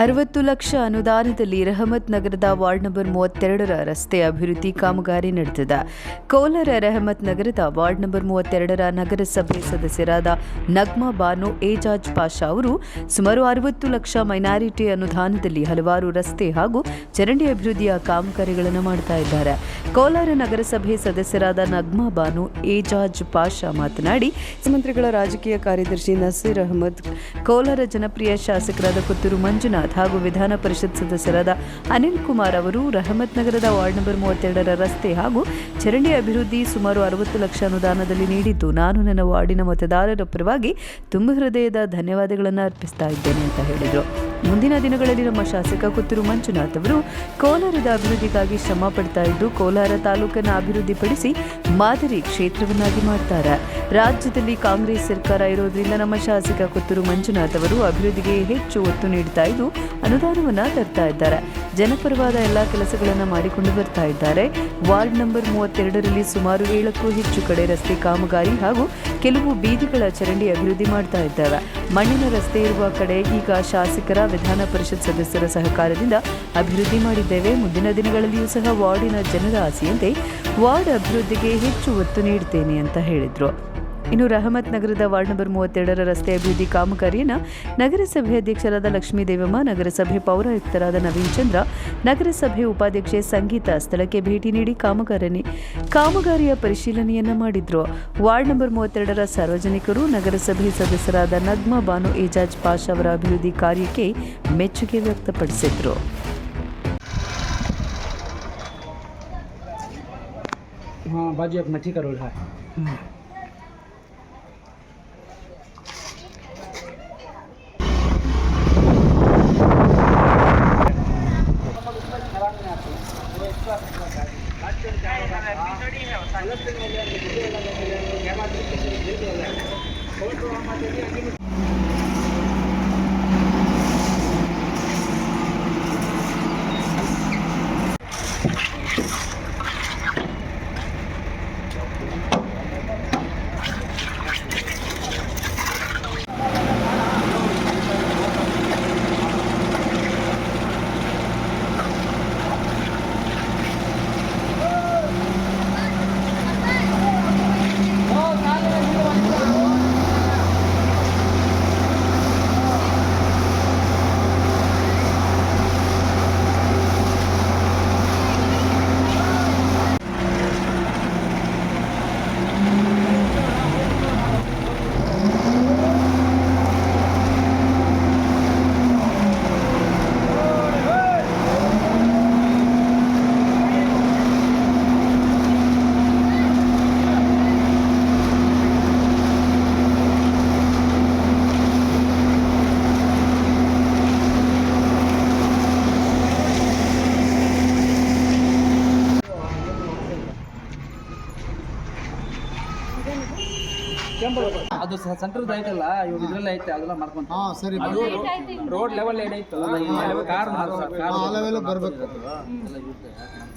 ಅರವತ್ತು ಲಕ್ಷ ಅನುದಾನದಲ್ಲಿ ರಹಮತ್ ನಗರದ ವಾರ್ಡ್ ನಂಬರ್ ಮೂವತ್ತೆರಡರ ರಸ್ತೆ ಅಭಿವೃದ್ಧಿ ಕಾಮಗಾರಿ ನಡೆದಿದೆ. ಕೋಲಾರ ರಹಮತ್ ನಗರದ ವಾರ್ಡ್ ನಂಬರ್ ಮೂವತ್ತೆರಡರ ನಗರಸಭೆ ಸದಸ್ಯರಾದ ನಗ್ಮಾ ಬಾನು ಏಜಾಜ್ ಪಾಷಾ ಅವರು ಸುಮಾರು ಅರವತ್ತು ಲಕ್ಷ ಮೈನಾರಿಟಿ ಅನುದಾನದಲ್ಲಿ ಹಲವಾರು ರಸ್ತೆ ಹಾಗೂ ಚರಂಡಿ ಅಭಿವೃದ್ಧಿಯ ಕಾಮಗಾರಿಗಳನ್ನು ಮಾಡ್ತಾ ಇದ್ದಾರೆ. ಕೋಲಾರ ನಗರಸಭೆ ಸದಸ್ಯರಾದ ನಗ್ಮಾ ಬಾನು, ಏಜಾಜ್ ಪಾಷಾ ಮಾತನಾಡಿ, ಮುಖ್ಯಮಂತ್ರಿಗಳ ರಾಜಕೀಯ ಕಾರ್ಯದರ್ಶಿ ನಸೀರ್ ಅಹಮದ್, ಕೋಲಾರ ಜನಪ್ರಿಯ ಶಾಸಕರಾದ ಪುತ್ತೂರು ಮಂಜುನಾಥ್ ಹಾಗೂ ವಿಧಾನ ಪರಿಷತ್ ಸದಸ್ಯರಾದ ಅನಿಲ್ ಕುಮಾರ್ ಅವರು ರಹಮತ್ ನಗರದ ವಾರ್ಡ್ ನಂಬರ್ ಮೂವತ್ತೆರಡರ ರಸ್ತೆ ಹಾಗೂ ಚರಂಡಿ ಅಭಿವೃದ್ಧಿ ಸುಮಾರು ಅರವತ್ತು ಲಕ್ಷ ಅನುದಾನದಲ್ಲಿ ನೀಡಿದ್ದು, ನಾನು ನನ್ನ ವಾರ್ಡಿನ ಮತದಾರರ ಪರವಾಗಿ ತುಂಬ ಹೃದಯದ ಧನ್ಯವಾದಗಳನ್ನು ಅರ್ಪಿಸ್ತಾ ಇದ್ದೇನೆ ಅಂತ ಹೇಳಿದರು. ಮುಂದಿನ ದಿನಗಳಲ್ಲಿ ನಮ್ಮ ಶಾಸಕ ಕುತ್ತೂರು ಮಂಜುನಾಥ್ ಅವರು ಕೋಲಾರದ ಅಭಿವೃದ್ಧಿಗಾಗಿ ಶ್ರಮ ಪಡ್ತಾ ಇದ್ದು ಕೋಲಾರ ತಾಲೂಕನ್ನು ಅಭಿವೃದ್ಧಿಪಡಿಸಿ ಮಾದರಿ ಕ್ಷೇತ್ರವನ್ನಾಗಿ ಮಾಡ್ತಾರೆ. ರಾಜ್ಯದಲ್ಲಿ ಕಾಂಗ್ರೆಸ್ ಸರ್ಕಾರ ಇರೋದ್ರಿಂದ ನಮ್ಮ ಶಾಸಕ ಕುತ್ತೂರು ಮಂಜುನಾಥ್ ಅವರು ಅಭಿವೃದ್ಧಿಗೆ ಹೆಚ್ಚು ಒತ್ತು ನೀಡ್ತಾ ಇದ್ದು ಅನುದಾನವನ್ನ ತರ್ತಾ ಇದ್ದಾರೆ. ಜನಪರವಾದ ಎಲ್ಲ ಕೆಲಸಗಳನ್ನು ಮಾಡಿಕೊಂಡು ಬರ್ತಾ ಇದ್ದಾರೆ. ವಾರ್ಡ್ ನಂಬರ್ ಮೂವತ್ತೆರಡರಲ್ಲಿ ಸುಮಾರು ಏಳಕ್ಕೂ ಹೆಚ್ಚು ಕಡೆ ರಸ್ತೆ ಕಾಮಗಾರಿ ಹಾಗೂ ಕೆಲವು ಬೀದಿಗಳ ಚರಂಡಿ ಅಭಿವೃದ್ಧಿ ಮಾಡ್ತಾ ಇದ್ದಾವೆ. ಮಣ್ಣಿನ ರಸ್ತೆ ಇರುವ ಕಡೆ ಈಗ ಶಾಸಕರ ವಿಧಾನ ಪರಿಷತ್ ಸದಸ್ಯರ ಸಹಕಾರದಿಂದ ಅಭಿವೃದ್ಧಿ ಮಾಡಿದ್ದೇವೆ. ಮುಂದಿನ ದಿನಗಳಲ್ಲಿಯೂ ಸಹ ವಾರ್ಡಿನ ಜನರ ಆಸೆಯಂತೆ ವಾರ್ಡ್ ಅಭಿವೃದ್ಧಿಗೆ ಹೆಚ್ಚು ಒತ್ತು ನೀಡುತ್ತೇನೆ ಅಂತ ಹೇಳಿದರು. ಇನ್ನು ರಹಮತ್ ನಗರದ ವಾರ್ಡ್ ನಂಬರ್ ಮೂವತ್ತೆರಡರ ರಸ್ತೆ ಅಭಿವೃದ್ಧಿ ಕಾಮಗಾರಿಯನ್ನು ನಗರಸಭೆ ಅಧ್ಯಕ್ಷರಾದ ಲಕ್ಷ್ಮೀ ದೇವಮ್ಮ ನಗರಸಭೆ ಪೌರಾಯುಕ್ತರಾದ ನವೀನ್ ಚಂದ್ರ ನಗರಸಭೆ ಉಪಾಧ್ಯಕ್ಷೆ ಸಂಗೀತ ಸ್ಥಳಕ್ಕೆ ಭೇಟಿ ನೀಡಿ ಕಾಮಗಾರಿ ಕಾಮಗಾರಿಯ ಪರಿಶೀಲನೆಯನ್ನ ಮಾಡಿದ್ರು ವಾರ್ಡ್ ನಂಬರ್ ಮೂವತ್ತೆರಡರ ಸಾರ್ವಜನಿಕರು ನಗರಸಭೆ ಸದಸ್ಯರಾದ ನಗ್ಮಾ ಬಾನು ಏಜಾಜ್ ಪಾಷಾ ಅವರ ಅಭಿವೃದ್ಧಿ ಕಾರ್ಯಕ್ಕೆ ಮೆಚ್ಚುಗೆ ವ್ಯಕ್ತಪಡಿಸಿದ್ರು हाँ बाजू एक मच्छी का रोल है ಬುದ್ಧಿಯೆಲ್ಲ ಬಂದಿದೆ ಅಂದ್ರೆ ಗ್ಯಾಮಾ ದೃಷ್ಟಿ ಸೂಕ್ತ ಬ್ರಿಡ್ಜ್ ಅದು ಸೆಂಟರ್ ಐತಲ್ಲ ಇವಾಗ ಇದ್ರಲ್ಲೇ ಐತೆ ಅದೆಲ್ಲ ಮಾಡ್ಕೊಂತ. ಹಾಂ ಸರಿ ಅದು ರೋಡ್ ಲೆವೆಲ್ ಏನೈತಲ್ಲ ಕಾರ್ ಆ ಲೆವೆಲ್ ಬರಬೇಕು.